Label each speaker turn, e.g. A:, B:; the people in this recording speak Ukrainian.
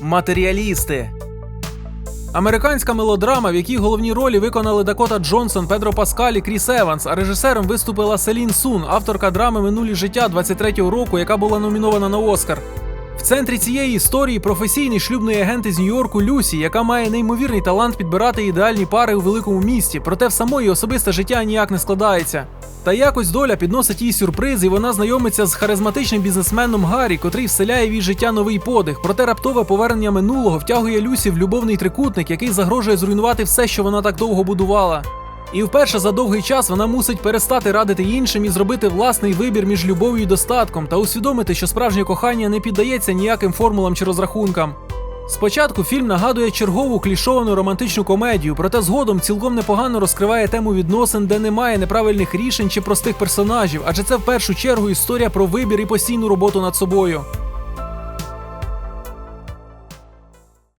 A: Матеріалісти. Американська мелодрама, в якій головні ролі виконали Дакота Джонсон, Педро Паскаль і Кріс Еванс, а режисером виступила Селін Сун, авторка драми Минулі життя 23-го року, яка була номінована на Оскар. В центрі цієї історії професійний шлюбний агент із Нью-Йорку Люсі, яка має неймовірний талант підбирати ідеальні пари у великому місті, проте в самої особисте життя ніяк не складається. Та якось доля підносить їй сюрприз, і вона знайомиться з харизматичним бізнесменом Гаррі, котрий вселяє в її життя новий подих. Проте раптове повернення минулого втягує Люсі в любовний трикутник, який загрожує зруйнувати все, що вона так довго будувала. І вперше за довгий час вона мусить перестати радити іншим і зробити власний вибір між любов'ю і достатком та усвідомити, що справжнє кохання не піддається ніяким формулам чи розрахункам. Спочатку фільм нагадує чергову клішовану романтичну комедію, проте згодом цілком непогано розкриває тему відносин, де немає неправильних рішень чи простих персонажів, адже це в першу чергу історія про вибір і постійну роботу над собою.